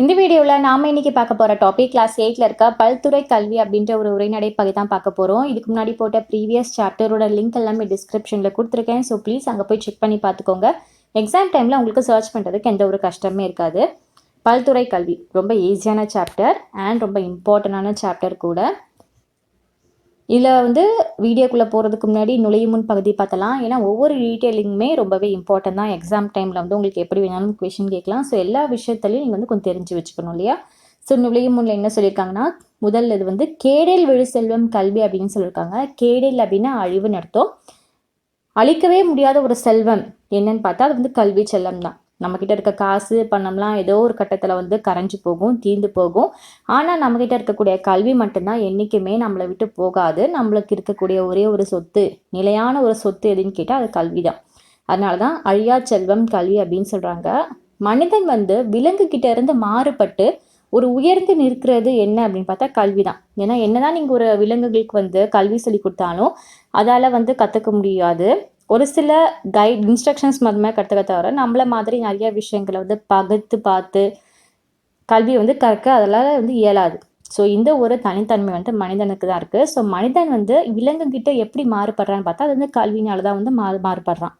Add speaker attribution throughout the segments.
Speaker 1: இந்த வீடியோவில் நாம இன்னைக்கு பார்க்க போகிற டாபிக் கிளாஸ் எயிட்டில் இருக்க பல்துறை கல்வி அப்படின்ற ஒரு உரைநடை பகுதி தான் பார்க்க போகிறோம் இதுக்கு முன்னாடி போட்ட ப்ரீவியஸ் சாப்டரோட லிங்க் எல்லாமே டிஸ்கிரிப்ஷனில் கொடுத்துருக்கேன். ஸோ ப்ளீஸ் அங்கே போய் செக் பண்ணி பார்த்துக்கோங்க. எக்ஸாம் டைமில் உங்களுக்கு சர்ச் பண்ணுறதுக்கு எந்த ஒரு கஷ்டமே இருக்காது. பல்துறை கல்வி ரொம்ப ஈஸியான சாப்டர் அண்ட் ரொம்ப இம்பார்ட்டண்டான சாப்டர் கூட. இதில் வந்து வீடியோக்குள்ளே போகிறதுக்கு முன்னாடி நுழையும் முன் பகுதி பார்த்தலாம். ஏன்னா ஒவ்வொரு டீட்டெயிலிங்குமே ரொம்பவே இம்பார்ட்டன்ட் தான். எக்ஸாம் டைமில் வந்து உங்களுக்கு எப்படி வேணாலும் கொஷின் கேட்கலாம். ஸோ எல்லா விஷயத்துலையும் நீங்கள் வந்து கொஞ்சம் தெரிஞ்சு வச்சுக்கணும் இல்லையா? ஸோ நுழையும் முன்னில் என்ன சொல்லியிருக்காங்கன்னா முதல்ல இது வந்து கேடில் விழு செல்வம் கல்வி அப்படின்னு சொல்லியிருக்காங்க. கேடில் அப்படின்னா அழிவுன்னு அர்த்தம். அழிக்கவே முடியாத ஒரு செல்வம். என்னன்னு பார்த்தா அது வந்து கல்வி செல்லம் தான் நம்மக்கிட்ட இருக்க காசு பணம்லாம் ஏதோ ஒரு கட்டத்தில் வந்து கரைஞ்சு போகும் தீர்ந்து போகும். ஆனால் நம்மக்கிட்ட இருக்கக்கூடிய கல்வி மட்டும்தான் என்றைக்குமே நம்மளை விட்டு போகாது. நம்மளுக்கு இருக்கக்கூடிய ஒரே ஒரு சொத்து நிலையான ஒரு சொத்து எதுன்னு கேட்டால் அது கல்வி தான் அதனால தான் அழியா செல்வம் கல்வி அப்படின்னு சொல்கிறாங்க மனிதன் வந்து விலங்குகிட்ட இருந்து மாறுபட்டு ஒரு உயர்ந்து நிற்கிறது என்ன அப்படின்னு பார்த்தா கல்வி தான் ஏன்னா என்னதான் நீங்கள் ஒரு விலங்குகளுக்கு வந்து கல்வி சொல்லி கொடுத்தாலும் அதால் வந்து கற்றுக்க முடியாது. ஒரு சில கைட் இன்ஸ்ட்ரக்ஷன்ஸ் மட்டுமே கற்றுக்க தவிர நம்மள மாதிரி நிறைய விஷயங்களை வந்து பகுத்து பார்த்து கல்வி வந்து கற்க அதெல்லாம் வந்து இயலாது. ஸோ இந்த ஒரு தனித்தன்மை வந்து மனிதனுக்கு தான் இருக்குது ஸோ மனிதன் வந்து விலங்குகிட்ட எப்படி மாறுபடுறான்னு பார்த்தா அது வந்து கல்வினால தான் வந்து மாறு மாறுபடுறான்.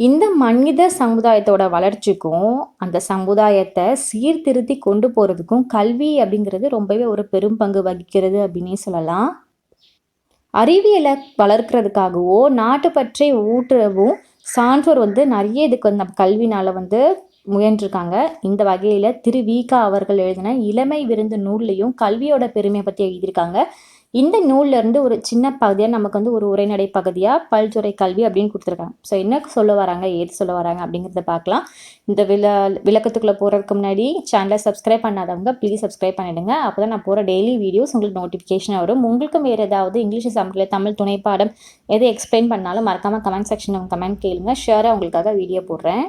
Speaker 1: இந்த மனித சமுதாயத்தோட வளர்ச்சிக்கும் அந்த சமுதாயத்தை சீர்திருத்தி கொண்டு போகிறதுக்கும் கல்வி அப்படிங்கிறது ரொம்பவே ஒரு பெரும் பங்கு வகிக்கிறது அப்படின்னே சொல்லலாம். அறிவியலை வளர்க்குறதுக்காகவோ நாட்டுப்பற்றை ஊட்டுறவும் சான்றோர் வந்து நிறைய இதுக்கு வந்து நம்ம கல்வினால் வந்து முயன்றிருக்காங்க. இந்த வகையில் திரு வீகா அவர்கள் எழுதின இளமை விருந்து நூல்லையும் கல்வியோட பெருமையை பற்றி எழுதியிருக்காங்க. இந்த நூல்ல இருந்து ஒரு சின்ன பகுதியாக நமக்கு வந்து ஒரு உரைநடை பகுதியாக பல்துறை கல்வி அப்படின்னு கொடுத்துருக்காங்க. ஸோ என்ன சொல்ல வராங்க ஏது சொல்ல வராங்க அப்படிங்கிறத பார்க்கலாம். இந்த வில விளக்கத்துக்குள்ளே போகிறதுக்கு முன்னாடி சேனலை சப்ஸ்கிரைப் பண்ணாதவங்க ப்ளீஸ் சப்ஸ்கிரைப் பண்ணிடுங்க. அப்போ தான் நான் போகிற டெய்லி வீடியோஸ் உங்களுக்கு நோட்டிஃபிகேஷன் வரும். உங்களுக்கும் வேறு ஏதாவது இங்கிலீஷ் சமைக்கல தமிழ் துணை பாடம் எது எக்ஸ்பிளைன் பண்ணாலும் மறக்காமல் கமெண்ட் செக்ஷனில் கமெண்ட் கேளுங்க. ஷேராக உங்களுக்காக வீடியோ போடுறேன்.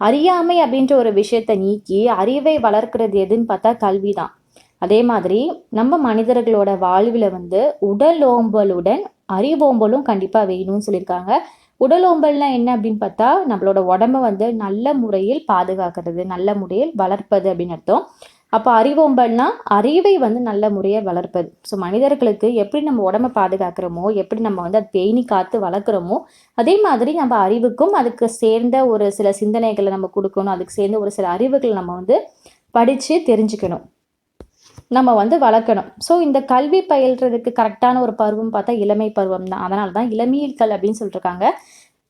Speaker 1: அறியாமை அப்படின்ற ஒரு விஷயத்தை நீக்கி அறிவை வளர்க்குறது எதுன்னு பார்த்தா கல்வி தான் அதே மாதிரி நம்ம மனிதர்களோட வாழ்வில் வந்து உடல் ஓம்பலுடன் அறிவோம்பலும் கண்டிப்பாக வேணும்னு சொல்லியிருக்காங்க. உடல் என்ன அப்படின்னு பார்த்தா நம்மளோட உடம்ப வந்து நல்ல முறையில் பாதுகாக்கிறது நல்ல முறையில் வளர்ப்பது அப்படின்னு அர்த்தம். அப்போ அறிவோம்பல்னா அறிவை வந்து நல்ல முறையை வளர்ப்பது. ஸோ மனிதர்களுக்கு எப்படி நம்ம உடம்ப பாதுகாக்கிறோமோ எப்படி நம்ம வந்து அதை பேணி காத்து வளர்க்குறோமோ அதே மாதிரி நம்ம அறிவுக்கும் அதுக்கு சேர்ந்த ஒரு சில சிந்தனைகளை நம்ம கொடுக்கணும். அதுக்கு சேர்ந்த ஒரு சில அறிவுகளை நம்ம வந்து படித்து தெரிஞ்சுக்கணும். நம்ம வந்து வளர்க்கணும். ஸோ இந்த கல்வி பயில்றதுக்கு கரெக்டான ஒரு பருவம் பார்த்தா இளமை பருவம் தான். அதனால தான் இளமையில் கல் அப்படின்னு சொல்லியிருக்காங்க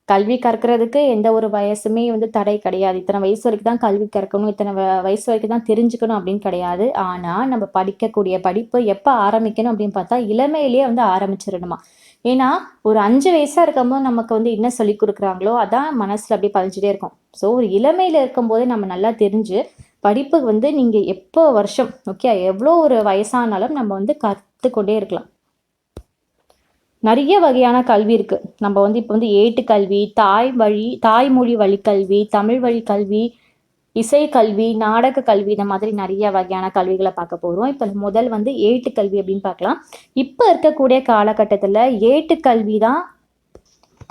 Speaker 1: கல்வி கற்கிறதுக்கு எந்த ஒரு வயசுமே வந்து தடை கிடையாது. இத்தனை வயசு வரைக்கும் தான் கல்வி கற்கணும். இத்தனை வயசு வரைக்கும் தான் தெரிஞ்சுக்கணும் அப்படின்னு கிடையாது. ஆனால் நம்ம படிக்கக்கூடிய படிப்பு எப்போ ஆரம்பிக்கணும் அப்படின்னு பார்த்தா இளமையிலேயே வந்து ஆரம்பிச்சிடணுமா? ஏன்னா ஒரு அஞ்சு வயசாக இருக்கும்போது நமக்கு வந்து என்ன சொல்லி கொடுக்குறாங்களோ அதான் மனசில் அப்படியே பதிஞ்சுட்டே இருக்கும். ஸோ ஒரு இளமையில் இருக்கும்போதே நம்ம நல்லா தெரிஞ்சு படிப்பு வந்து நீங்கள் எப்போ வருஷம் ஓகே எவ்வளோ ஒரு வயசானாலும் நம்ம வந்து கற்றுக்கொண்டே இருக்கலாம். நிறைய வகையான கல்வி இருக்குது நம்ம வந்து இப்போ வந்து ஏட்டு கல்வி தாய் வழி தாய்மொழி வழி கல்வி தமிழ் வழி கல்வி இசை கல்வி நாடக கல்வி இந்த மாதிரி நிறைய வகையான கல்விகளை பார்க்க போகிறோம் இப்போ முதல் வந்து ஏட்டு கல்வி அப்படின்னு பார்க்கலாம். இப்போ இருக்கக்கூடிய காலகட்டத்தில் ஏட்டு கல்வி தான்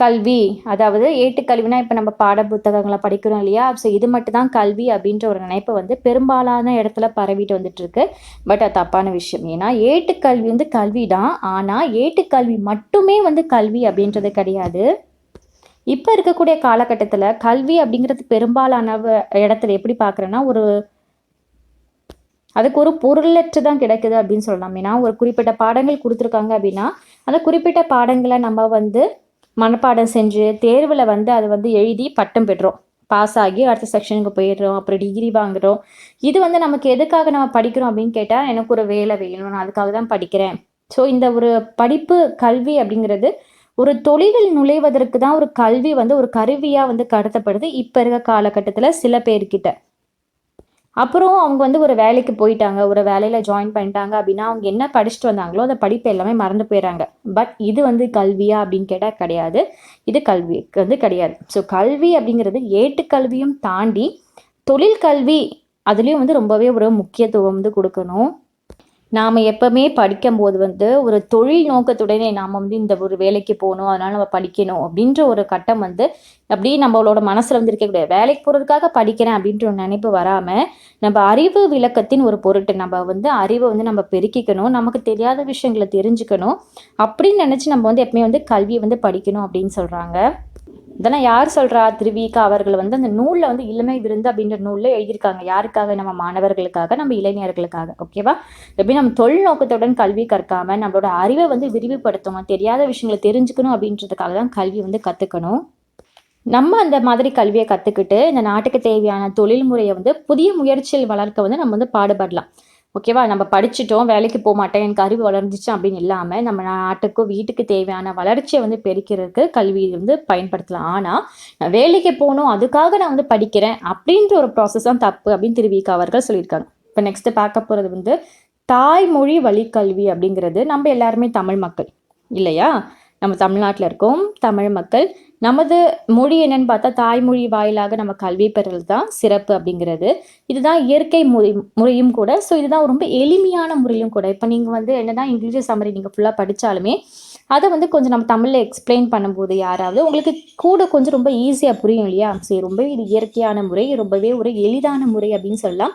Speaker 1: கல்வி அதாவது ஏட்டுக்கல்வினா இப்போ நம்ம பாட புத்தகங்களை படிக்கிறோம் இல்லையா? ஸோ இது மட்டும் தான் கல்வி அப்படின்ற ஒரு நினைப்பு வந்து பெரும்பாலான இடத்துல பரவிட்டு வந்துட்டு இருக்கு பட் அது தப்பான விஷயம். ஏன்னா ஏட்டுக்கல்வி வந்து கல்வி தான் ஆனால் ஏட்டுக்கல்வி மட்டுமே வந்து கல்வி அப்படின்றது கிடையாது. இப்போ இருக்கக்கூடிய காலகட்டத்தில் கல்வி அப்படிங்கிறது பெரும்பாலான இடத்துல எப்படி பார்க்குறேன்னா ஒரு அதுக்கு ஒரு பொருளற்று தான் கிடைக்குது அப்படின்னு சொல்லலாம். ஏன்னா ஒரு குறிப்பிட்ட பாடங்கள் கொடுத்துருக்காங்க அப்படின்னா அந்த குறிப்பிட்ட பாடங்களை நம்ம வந்து மனப்பாடம் செஞ்சு தேர்வில் வந்து அதை வந்து எழுதி பட்டம் பெற்றோம். பாஸ் ஆகி அடுத்த செக்ஷனுக்கு போயிடுறோம். அப்புறம் டிகிரி வாங்குகிறோம் இது வந்து நமக்கு எதுக்காக நம்ம படிக்கிறோம் அப்படின்னு கேட்டால் எனக்கு ஒரு வேலை வேணும். நான் அதுக்காக தான் படிக்கிறேன். ஸோ இந்த ஒரு படிப்பு கல்வி அப்படிங்கிறது ஒரு தொழிலில் நுழைவதற்கு தான் ஒரு கல்வி வந்து ஒரு கருவியாக வந்து கடத்தப்படுது. இப்போ இருக்க காலகட்டத்தில் சில பேர்கிட்ட. அப்புறம் அவங்க வந்து ஒரு வேலைக்கு போயிட்டாங்க ஒரு வேலையில் ஜாயின் பண்ணிட்டாங்க அப்படின்னா அவங்க என்ன படிச்சுட்டு வந்தாங்களோ அந்த படிப்பு எல்லாமே மறந்து போயிடறாங்க. பட் இது வந்து கல்வியா அப்படின்னு கேட்டால் கிடையாது. இது கல்விக்கு வந்து கிடையாது. ஸோ கல்வி அப்படிங்கிறது ஏட்டுக்கல்வியும் தாண்டி தொழில் கல்வி அதுலேயும் வந்து ரொம்பவே ஒரு முக்கியத்துவம் வந்து கொடுக்கணும். நாம் எப்பவுமே படிக்கும்போது வந்து ஒரு தொழில் நோக்கத்துடனே நாம் வந்து இந்த ஒரு வேலைக்கு போகணும் அதனால் நம்ம படிக்கணும் அப்படின்ற ஒரு கட்டம் வந்து அப்படியே நம்மளோட மனசில் வந்து இருக்கக்கூடிய வேலைக்கு போகிறதுக்காக படிக்கிறேன் அப்படின்ற ஒரு நினைப்பு வராமல் நம்ம அறிவு விளக்கத்தின் ஒரு பொருட்டு நம்ம வந்து அறிவை வந்து நம்ம பெருக்கிக்கணும் நமக்கு தெரியாத விஷயங்களை தெரிஞ்சுக்கணும் அப்படின்னு நினச்சி நம்ம வந்து எப்பவுமே வந்து கல்வியை வந்து படிக்கணும் அப்படின்னு சொல்கிறாங்க இதெல்லாம் யார் சொல்கிறா திருவிகா அவர்கள் வந்து அந்த நூலில் வந்து இளமை விருந்து அப்படின்ற நூலில் எழுதியிருக்காங்க. யாருக்காக? நம்ம மாணவர்களுக்காக நம்ம இளைஞர்களுக்காக. ஓகேவா எப்படி நம்ம தொழில்நோக்கத்துடன் கல்வி கற்காம நம்மளோட அறிவை வந்து விரிவுபடுத்தணும் தெரியாத விஷயங்களை தெரிஞ்சுக்கணும் அப்படின்றதுக்காக தான் கல்வி வந்து கற்றுக்கணும் நம்ம அந்த மாதிரி கல்வியை கற்றுக்கிட்டு இந்த நாட்டுக்கு தேவையான தொழில் முறையை வந்து புதிய முயற்சியில் வளர்க்க வந்து நம்ம வந்து பாடுபடலாம். ஓகேவா? நம்ம படிச்சிட்டோம் வேலைக்கு போக மாட்டேன் எனக்கு அறிவு வளர்ந்துச்சு அப்படின்னு இல்லாமல் நம்ம நாட்டுக்கும் வீட்டுக்கு தேவையான வளர்ச்சியை வந்து பெருக்கிறதுக்கு கல்வி வந்து பயன்படுத்தலாம். ஆனால் நான் வேலைக்கு போகணும் அதுக்காக நான் வந்து படிக்கிறேன் அப்படின்ற ஒரு ப்ராசஸ் தான் தப்பு அப்படின்னு திருவிக்கா அவர்கள் சொல்லியிருக்காங்க. இப்போ நெக்ஸ்ட்டு பார்க்க போகிறது வந்து தாய்மொழி வழிக்கல்வி அப்படிங்கிறது நம்ம எல்லாருமே தமிழ் மக்கள் இல்லையா? நம்ம தமிழ்நாட்டில் இருக்கோம் தமிழ் மக்கள் நமது மொழி என்னன்னு பார்த்தா தாய்மொழி வாயிலாக நம்ம கல்வி பெறுறது தான் சிறப்பு அப்படிங்கிறது. இதுதான் இயற்கை முறை முறையும் கூட. ஸோ இதுதான் ரொம்ப எளிமையான முறையும் கூட. இப்போ நீங்கள் வந்து என்னதான் இங்கிலீஷ் சம்மரி நீங்கள் ஃபுல்லாக படித்தாலுமே அதை வந்து கொஞ்சம் நம்ம தமிழில் எக்ஸ்பிளைன் பண்ணும்போது யாராவது உங்களுக்கு கூட கொஞ்சம் ரொம்ப ஈஸியாக புரியும் இல்லையா? சரி ரொம்பவே இது இயற்கையான முறை ரொம்பவே ஒரு எளிதான முறை அப்படின்னு சொல்லலாம்.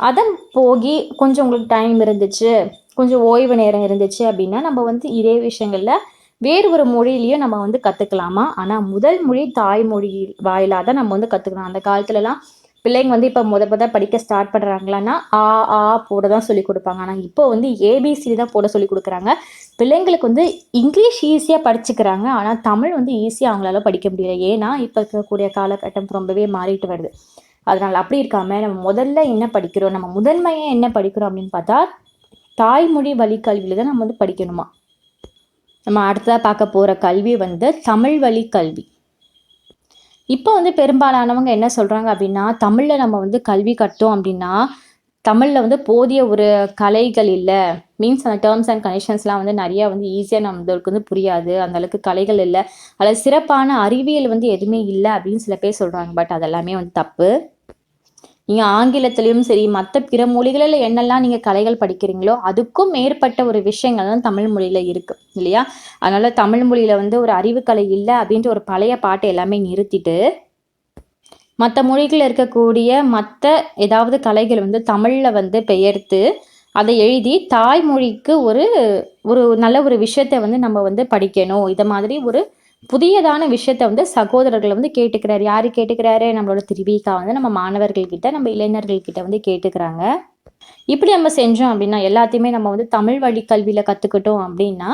Speaker 1: அதன் போகி கொஞ்சம் உங்களுக்கு டைம் இருந்துச்சு கொஞ்சம் ஓய்வு நேரம் இருந்துச்சு அப்படின்னா நம்ம வந்து இதே விஷயங்களில் வேறு ஒரு மொழியிலையும் நம்ம வந்து கற்றுக்கலாமா ஆனால் முதல் மொழி தாய்மொழி வாயிலாக தான் நம்ம வந்து கற்றுக்கலாம் அந்த காலத்துலலாம் பிள்ளைங்க வந்து இப்போ முத முத படிக்க ஸ்டார்ட் பண்ணுறாங்களான்னா ஆ ஆ போட தான் சொல்லி கொடுப்பாங்க. ஆனால் இப்போ வந்து ஏபிசி தான் போட சொல்லி கொடுக்குறாங்க. பிள்ளைங்களுக்கு வந்து இங்கிலீஷ் ஈஸியாக படிச்சுக்கிறாங்க. ஆனால் தமிழ் வந்து ஈஸியாக அவங்களால படிக்க முடியல. ஏன்னா இப்போ இருக்கக்கூடிய காலகட்டம் ரொம்பவே மாறிட்டு வருது. அதனால் அப்படி இருக்காம நம்ம முதல்ல என்ன படிக்கிறோம்? நம்ம முதன்மையாக என்ன படிக்கிறோம் அப்படின்னு பார்த்தா தாய்மொழி வழி கல்வியில் தான் நம்ம வந்து படிக்கணுமா? நம்ம அடுத்ததாக பார்க்க போகிற கல்வி வந்து தமிழ் வழி கல்வி. இப்போ வந்து பெரும்பாலானவங்க என்ன சொல்கிறாங்க அப்படின்னா தமிழில் நம்ம வந்து கல்வி கட்டோம் அப்படின்னா தமிழில் வந்து போதிய ஒரு கலைகள் இல்லை. மீன்ஸ் அந்த டேர்ம்ஸ் அண்ட் கனெக்ஷன்ஸ்லாம் வந்து நிறையா வந்து ஈஸியாக நம்மளுக்கு வந்து புரியாது. அந்தளவுக்கு கலைகள் இல்லை. அதில் சிறப்பான அறிவியல் வந்து எதுவுமே இல்லை அப்படின்னு சில பேர் சொல்கிறாங்க பட் அதெல்லாமே வந்து தப்பு. நீங்கள் ஆங்கிலத்திலையும் சரி மற்ற பிற மொழிகளில் என்னெல்லாம் நீங்கள் கலைகள் படிக்கிறீங்களோ அதுக்கும் மேற்பட்ட ஒரு விஷயங்கள் தான் தமிழ் மொழியில் இருக்குது இல்லையா? அதனால் தமிழ் மொழியில் வந்து ஒரு அறிவுக்கலை இல்லை அப்படின்ட்டு ஒரு பழைய பாட்டை எல்லாமே நிறுத்திட்டு மற்ற மொழிகளில் இருக்கக்கூடிய மற்ற ஏதாவது கலைகள் வந்து தமிழில் வந்து பெயர்த்து அதை எழுதி தாய்மொழிக்கு ஒரு ஒரு நல்ல ஒரு விஷயத்தை வந்து நம்ம வந்து படிக்கணும். இதை மாதிரி ஒரு புதியதான விஷயத்த வந்து சகோதரர்கள் வந்து கேட்டுக்கிறாரு. யார் கேட்டுக்கிறாரு? நம்மளோட திருவிக்கா வந்து நம்ம மாணவர்கள்கிட்ட நம்ம இளைஞர்கள்கிட்ட வந்து கேட்டுக்கிறாங்க. இப்படி நம்ம செஞ்சோம் அப்படின்னா எல்லாத்தையுமே நம்ம வந்து தமிழ் வழி கல்வியில் கற்றுக்கிட்டோம் அப்படின்னா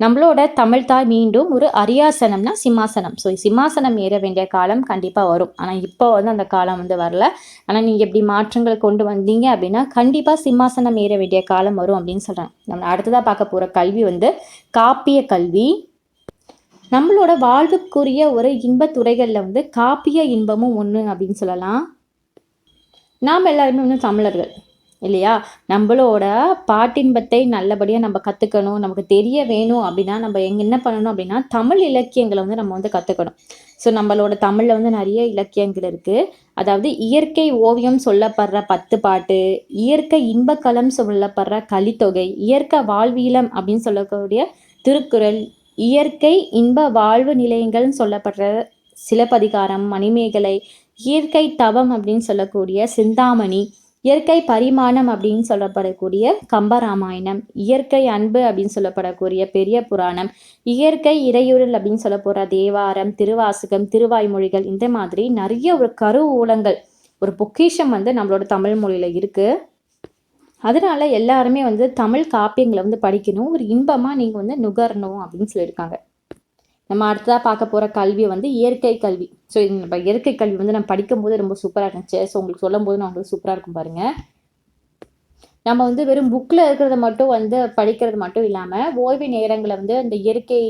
Speaker 1: நம்மளோட தமிழ் தாய் மீண்டும் ஒரு அரியாசனம்னா சிம்மாசனம். ஸோ சிம்மாசனம் ஏற வேண்டிய காலம் கண்டிப்பாக வரும். ஆனால் இப்போ வந்து அந்த காலம் வந்து வரல. ஆனால் நீங்கள் எப்படி மாற்றங்கள் கொண்டு வந்தீங்க அப்படின்னா கண்டிப்பாக சிம்மாசனம் ஏற வேண்டிய காலம் வரும் அப்படின்னு சொல்கிறேன் நம்ம அடுத்ததாக பார்க்க போகிற கல்வி வந்து காப்பிய கல்வி நம்மளோட வாழ்வுக்குரிய ஒரு இன்பத் துறைகளில் வந்து காப்பிய இன்பமும் ஒன்று அப்படின்னு சொல்லலாம். நாம் எல்லாருமே வந்து தமிழர்கள் இல்லையா? நம்மளோட பாட்டின்பத்தை நல்லபடியாக நம்ம கற்றுக்கணும் நமக்கு தெரிய வேணும் அப்படின்னா நம்ம எங்கே என்ன பண்ணணும் அப்படின்னா தமிழ் இலக்கியங்களை வந்து நம்ம வந்து கற்றுக்கணும் ஸோ நம்மளோட தமிழில் வந்து நிறைய இலக்கியங்கள் இருக்குது அதாவது இயற்கை ஓவியம் சொல்லப்படுற பத்து பாட்டு இயற்கை இன்பக்கலம் சொல்லப்படுற கலித்தொகை இயற்கை வாழ்வியலம் அப்படின்னு சொல்லக்கூடிய திருக்குறள் இயற்கை இன்ப வாழ்வு நிலையங்கள்னு சொல்லப்படுற சிலப்பதிகாரம் மணிமேகலை இயற்கை தவம் அப்படின்னு சொல்லக்கூடிய சிந்தாமணி இயற்கை பரிமாணம் அப்படின்னு சொல்லப்படக்கூடிய கம்பராமாயணம் இயற்கை அன்பு அப்படின்னு சொல்லப்படக்கூடிய பெரிய புராணம் இயற்கை இறையுறல் அப்படின்னு சொல்ல போகிற தேவாரம் திருவாசகம் திருவாய்மொழிகள் இந்த மாதிரி நிறைய ஒரு கரு ஊலங்கள் ஒரு பொக்கிஷம் வந்து நம்மளோட தமிழ் மொழியில் இருக்குது அதனால எல்லாருமே வந்து தமிழ் காப்பியங்களை வந்து படிக்கணும். ஒரு இன்பமாக நீங்கள் வந்து நுகரணும் அப்படின்னு சொல்லியிருக்காங்க. நம்ம அடுத்ததாக பார்க்க போகிற கல்வி வந்து இயற்கை கல்வி. ஸோ நம்ம இயற்கை கல்வி வந்து நம்ம படிக்கும்போது ரொம்ப சூப்பராக இருந்துச்சு. ஸோ உங்களுக்கு சொல்லும் போது நான் உங்களுக்கு சூப்பராக இருக்கும் பாருங்கள் நம்ம வந்து வெறும் புக்கில் இருக்கிறத மட்டும் வந்து படிக்கிறது மட்டும் இல்லாமல் ஓய்வு நேரங்களை வந்து அந்த இயற்கை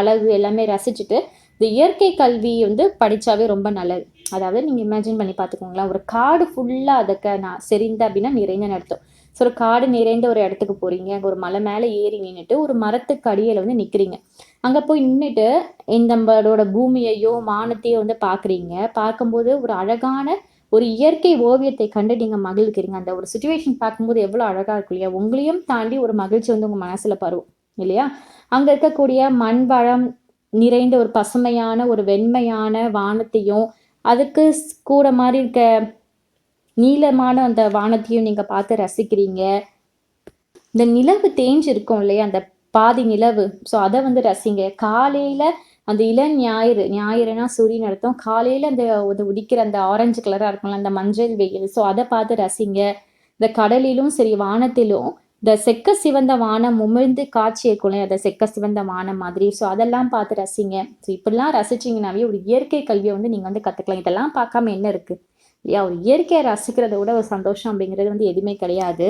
Speaker 1: அழகு எல்லாமே ரசிச்சுட்டு இந்த இயற்கை கல்வி வந்து படித்தாவே ரொம்ப நல்லது. அதாவது நீங்கள் இமேஜின் பண்ணி பார்த்துக்கோங்களேன். ஒரு காடு ஃபுல்லாக அதுக்கு நான் செறிந்த அப்படின்னா நிறைந்த நடத்தும். ஸோ ஒரு காடு நிறைந்த ஒரு இடத்துக்கு போகிறீங்க அங்கே ஒரு மலை மேலே ஏறி நின்றுட்டு ஒரு மரத்துக்கு அடியில் வந்து நிற்கிறீங்க அங்கே போய் நின்றுட்டு நம்மளோட பூமியையோ மானத்தையோ வந்து பார்க்குறீங்க. பார்க்கும்போது ஒரு அழகான ஒரு இயற்கை ஓவியத்தை கண்டு நீங்கள் மகிழ்கிறீங்க. அந்த ஒரு சுச்சுவேஷன் பார்க்கும்போது எவ்வளோ அழகாக இருக்கும் இல்லையா? உங்களையும் தாண்டி ஒரு மகிழ்ச்சி வந்து உங்கள் மனசில் பருவும் இல்லையா? அங்கே இருக்கக்கூடிய மண் வளம் நிறைந்த ஒரு பசுமையான ஒரு வெண்மையான வானத்தையும் அதுக்கு கூட மாதிரி இருக்க நீளமான அந்த வானத்தையும் நீங்கள் பார்த்து ரசிக்கிறீங்க. இந்த நிலவு தேஞ்சு இருக்கும் இல்லையா? அந்த பாதி நிலவு. ஸோ அதை வந்து ரசிங்க. காலையில் அந்த இளம் ஞாயிறு ஞாயிறுனா சூரியன் அர்த்தம். காலையில் அந்த உதிக்கிற அந்த ஆரஞ்சு கலராக இருக்கும்ல அந்த மஞ்சள் வெயில். ஸோ அதை பார்த்து ரசிங்க. இந்த கடலிலும் சரி வானத்திலும் இந்த செக்க சிவந்த வானம் உமிழ்ந்து காட்சி இருக்கும்ல அந்த செக்க சிவந்த வானம் மாதிரி. ஸோ அதெல்லாம் பார்த்து ரசிங்க. ஸோ இப்படிலாம் ரசிச்சிங்கனாவே ஒரு இயற்கை கல்வியை வந்து நீங்கள் வந்து கற்றுக்கலாம் இதெல்லாம் பார்க்காம என்ன இருக்குது இல்லையா ஒரு இயற்கையை ரசிக்கிறத விட ஒரு சந்தோஷம் அப்படிங்கிறது வந்து எதுவுமே கிடையாது.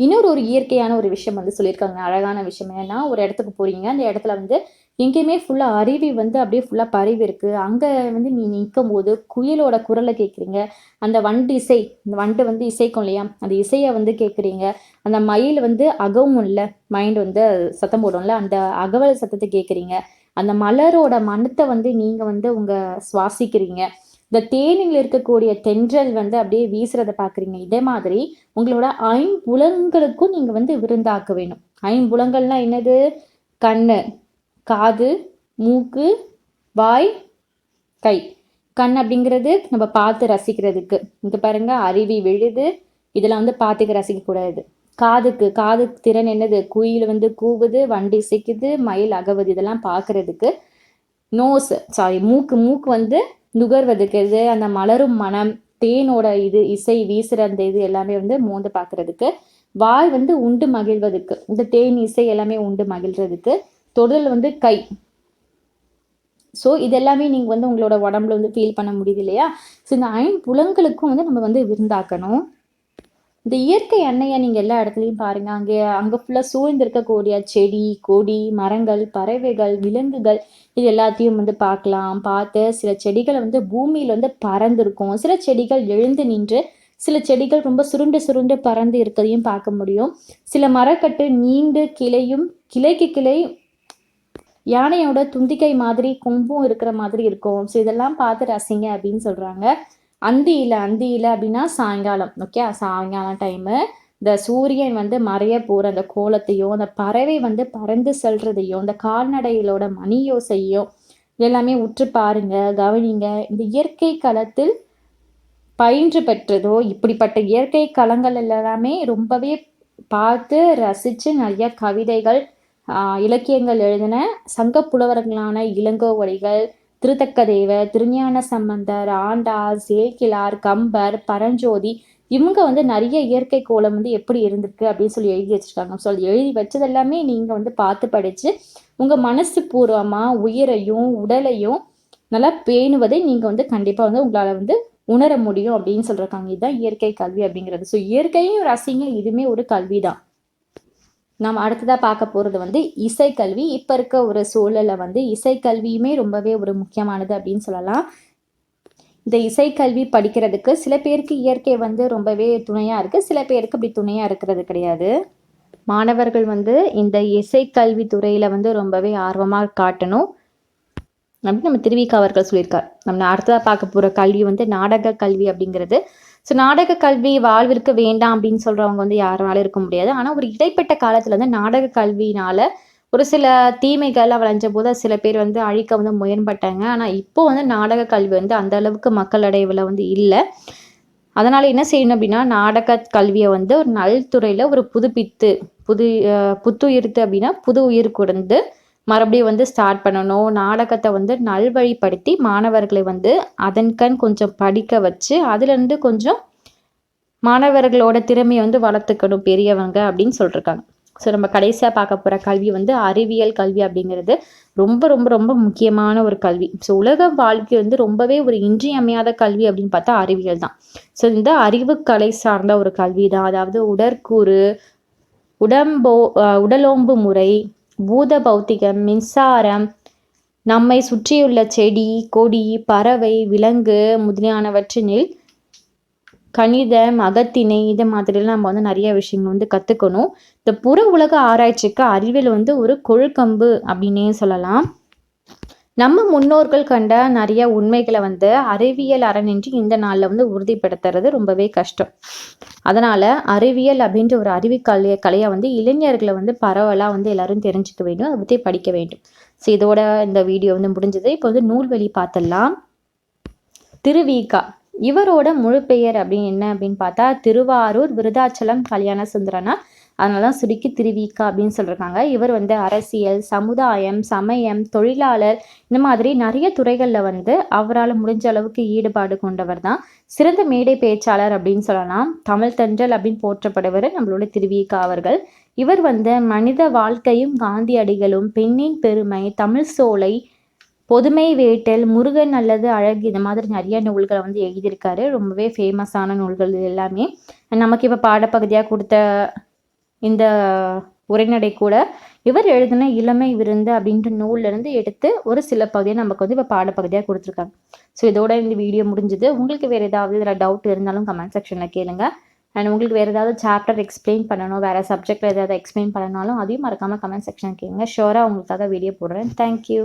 Speaker 1: இன்னொரு ஒரு இயற்கையான ஒரு விஷயம் வந்து சொல்லியிருக்காங்க. அழகான விஷயம். என்னன்னா ஒரு இடத்துக்கு போகிறீங்க அந்த இடத்துல வந்து எங்கேயுமே ஃபுல்லாக அருவி வந்து அப்படியே ஃபுல்லாக பரவி இருக்குது அங்கே வந்து நீ நிற்கும் போது குயிலோட குரலை கேட்குறீங்க அந்த வண்டு இசை இந்த வண்டு வந்து இசைக்கும் இல்லையா? அந்த இசையை வந்து கேட்குறீங்க அந்த மயில் வந்து அகவும் இல்லை. மைண்ட் வந்து சத்தம் போடும்ல. அந்த அகவல் சத்தத்தை கேட்குறீங்க அந்த மலரோட மனத்தை வந்து நீங்கள் வந்து உங்கள் சுவாசிக்கிறீங்க. இந்த தேனில் இருக்கக்கூடிய தென்றல் வந்து அப்படியே வீசுறதை பார்க்குறீங்க. இதே மாதிரி உங்களோட ஐம்புலங்களுக்கும் நீங்கள் வந்து விருந்தாக்க வேணும். ஐம்புலங்கள்னா என்னது? கண்ணு காது மூக்கு வாய் கை. கண் அப்படிங்கிறது நம்ம பார்த்து ரசிக்கிறதுக்கு. இங்க பாருங்க அருவி விழுது இதெல்லாம் வந்து பார்த்துக்க ரசிக்கக்கூடாது. காதுக்கு காது திறன் என்னது? குயில் வந்து கூவுது வண்டி சிக்குது மயில் அகவுது. இதெல்லாம் பார்க்கறதுக்கு நோஸ் சாரி மூக்கு மூக்கு வந்து நுகர்வதுக்கு இது அந்த மலரும் மனம் தேனோட இது இசை வீசுற அந்த இது எல்லாமே வந்து மோந்து பார்க்கறதுக்கு வாய் வந்து உண்டு மகிழ்வதுக்கு இந்த தேன் இசை எல்லாமே உண்டு மகிழ்றதுக்கு தொடுதல் வந்து கை. ஸோ இதெல்லாமே நீங்கள் வந்து உங்களோட உடம்புல வந்து ஃபீல் பண்ண முடியுது இல்லையா? ஸோ இந்த ஐம்புலங்களுக்கும் வந்து நம்ம வந்து விருந்தாக்கணும். இந்த இயற்கை எண்ணெயை நீங்கள் எல்லா இடத்துலையும் பாருங்க. அங்கே அங்கே ஃபுல்லாக சூழ்ந்து இருக்கக்கூடிய செடி கொடி மரங்கள் பறவைகள் விலங்குகள் இது எல்லாத்தையும் வந்து பார்க்கலாம். பார்த்து சில செடிகளை வந்து பூமியில் வந்து பறந்துருக்கும். சில செடிகள் எழுந்து நின்று சில செடிகள் ரொம்ப சுருண்டு சுருண்டு பறந்து இருக்கிறதையும் பார்க்க முடியும். சில மரக்கட்டு நீண்டு கிளையும் கிளைக்கு கிளை யானையோட துந்திக்கை மாதிரி கொம்பும் இருக்கிற மாதிரி இருக்கும். ஸோ இதெல்லாம் பார்த்து ரசிங்க அப்படின்னு சொல்கிறாங்க அந்தியில் அந்தியில் அப்படின்னா சாயங்காலம். ஓகே சாயங்காலம் டைமு இந்த சூரியன் வந்து மறைய போகிற அந்த கோலத்தையும் அந்த பறவை வந்து பறந்து செல்றதையும் இந்த கால்நடைகளோட மணியோசையும் எல்லாமே உற்று பாருங்க கவனிங்க. இந்த இயற்கை களத்தில் பயின்று பெற்றதோ இப்படிப்பட்ட இயற்கை களங்கள் எல்லாமே ரொம்பவே பார்த்து ரசித்து நிறைய கவிதைகள் இலக்கியங்கள் எழுதின சங்க புலவர்களான இளங்கோவடிகள் திருத்தக்கதேவர் திருஞான சம்பந்தர் ஆண்டாள் சேக்கிலார் கம்பர் பரஞ்சோதி இவங்க வந்து நிறைய இயற்கை கோலம் வந்து எப்படி இருந்திருக்கு அப்படின்னு சொல்லி எழுதி வச்சிருக்காங்க. ஸோ அது எழுதி வச்சது எல்லாமே நீங்கள் வந்து பார்த்து படித்து உங்கள் மனசு பூர்வமாக உயிரையும் உடலையும் நல்லா பேணுவதை நீங்கள் வந்து கண்டிப்பாக வந்து உங்களால் வந்து உணர முடியும் அப்படின்னு சொல்கிறாங்க இதுதான் இயற்கை கல்வி அப்படிங்கிறது. ஸோ இயற்கையும் ரசிங்க இதுவுமே ஒரு கல்வி தான் நாம் அடுத்ததாக பார்க்க போகிறது வந்து இசைக்கல்வி. இப்போ இருக்க ஒரு சூழலில் வந்து இசைக்கல்வியுமே ரொம்பவே ஒரு முக்கியமானது அப்படின்னு சொல்லலாம். இந்த இசைக்கல்வி படிக்கிறதுக்கு சில பேருக்கு இயற்கை வந்து ரொம்பவே துணையாக இருக்குது சில பேருக்கு அப்படி துணையாக இருக்கிறது கிடையாது. மாணவர்கள் வந்து இந்த இசைக்கல்வி துறையில் வந்து ரொம்பவே ஆர்வமாக காட்டணும். அப்படின்னு நம்ம திருவிக்கா அவர்கள் சொல்லியிருக்கார். நம்ம அடுத்ததாக பார்க்க போகிற கல்வி வந்து நாடக கல்வி அப்படிங்கிறது. ஸோ நாடக கல்வி வாழ்விற்கு வேண்டாம் அப்படின்னு சொல்கிறவங்க வந்து யாராலும் இருக்க முடியாது. ஆனால் ஒரு இடைப்பட்ட காலத்தில் வந்து நாடக கல்வியினால் ஒரு சில தீமைகள்லாம் விளைஞ்ச போது சில பேர் வந்து அழிக்க வந்து முயன்பட்டாங்க. ஆனால் இப்போ வந்து நாடக கல்வி வந்து அந்த அளவுக்கு மக்களடைவில் வந்து இல்லை. அதனால் என்ன செய்யணும் அப்படின்னா நாடக கல்வியை வந்து ஒரு நல்துறையில் ஒரு புதுப்பித்து புது புத்துயிர்த்து அப்படின்னா புது உயிர் கொடுந்து மறுபடியும் வந்து ஸ்டார்ட் பண்ணணும். நாடகத்தை வந்து நல்வழிப்படுத்தி மாணவர்களை வந்து அதன்கண் கொஞ்சம் படிக்க வச்சு அதுலேருந்து கொஞ்சம் மாணவர்களோட திறமையை வந்து வளர்த்துக்கணும் பெரியவங்க அப்படின்னு சொல்லியிருக்காங்க ஸோ நம்ம கடைசியாக பார்க்க போகிற கல்வி வந்து அறிவியல் கல்வி அப்படிங்கிறது ரொம்ப ரொம்ப ரொம்ப முக்கியமான ஒரு கல்வி. ஸோ உலக வாழ்க்கை வந்து ரொம்பவே ஒரு இன்றியமையாத கல்வி அப்படின்னு பார்த்தா அறிவியல் தான். ஸோ இந்த அறிவு கலை சார்ந்த ஒரு கல்வி தான் அதாவது உடற்கூறு உடம்போ உடலோம்பு முறை பூத பௌத்திகம் மின்சாரம் நம்மை சுற்றியுள்ள செடி கொடி பறவை விலங்கு முதலியானவற்றினில் கணிதம் அகத்திணை இது மாதிரிலாம் நம்ம வந்து நிறைய விஷயங்கள் வந்து கற்றுக்கணும் இந்த புற உலக ஆராய்ச்சிக்கு அறிவியல் வந்து ஒரு கொழுக்கம்பு அப்படின்னே சொல்லலாம். நம்ம முன்னோர்கள் கண்ட நிறைய உண்மைகளை வந்து அறிவியல் அறநின்றி இந்த நாளில் வந்து உறுதிப்படுத்துறது ரொம்பவே கஷ்டம். அதனால் அறிவியல் அப்படின்ற ஒரு அறிவு கலைய கலையை வந்து இளைஞர்களை வந்து பரவலாக வந்து எல்லாரும் தெரிஞ்சுக்க வேண்டும் அதை பற்றி படிக்க வேண்டும். ஸோ இதோட இந்த வீடியோ வந்து முடிஞ்சது. இப்போ வந்து நூல்வெளி பார்த்துடலாம். திருவிகா. இவரோட முழு பெயர் அப்படின்னு என்ன அப்படின்னு பார்த்தா திருவாரூர் விருதாச்சலம் கல்யாண சுந்தரனா அதனால தான் சுருக்கி திருவிக்கா அப்படின்னு சொல்லியிருக்காங்க இவர் வந்து அரசியல் சமுதாயம் சமயம் தொழிலாளர் இந்த மாதிரி நிறைய துறைகளில் வந்து அவரால் முடிஞ்ச அளவுக்கு ஈடுபாடு கொண்டவர் தான் சிறந்த மேடை பேச்சாளர் அப்படின்னு சொல்லலாம். தமிழ் தென்றல் அப்படின்னு போற்றப்படுவர் நம்மளோட திருவிக்கா அவர்கள். இவர் வந்து மனித வாழ்க்கையும் காந்தியடிகளும் பெண்ணின் பெருமை தமிழ் சோலை பொதுமை வேட்டல் முருகன் அல்லது அழகு இந்த மாதிரி நிறைய நூல்களை வந்து எழுதியிருக்காரு. ரொம்பவே ஃபேமஸான நூல்கள் இது எல்லாமே. நமக்கு இப்போ பாடப்பகுதியாக கொடுத்த இந்த உரைநடை கூட இவர் எழுதின இளமை விருந்து அப்படின்ற நூல்லேருந்து எடுத்து ஒரு சில பகுதியை நமக்கு வந்து இப்போ பாடப்பகுதியாக கொடுத்துருக்காங்க. ஸோ இதோட இந்த வீடியோ முடிஞ்சது. உங்களுக்கு வேறு ஏதாவது இதில் டவுட் இருந்தாலும் கமெண்ட் செக்ஷனில் கேளுங்க. அண்ட் உங்களுக்கு வேறு ஏதாவது சாப்டர் எக்ஸ்பிளைன் பண்ணணும் வேறு சப்ஜெக்டில் ஏதாவது எக்ஸ்பிளைன் பண்ணனாலும் அதையும் மறக்காமல் கமெண்ட் செக்ஷன் கேளுங்க. ஷோராக உங்களுக்காக வீடியோ போடுறேன். தேங்க்யூ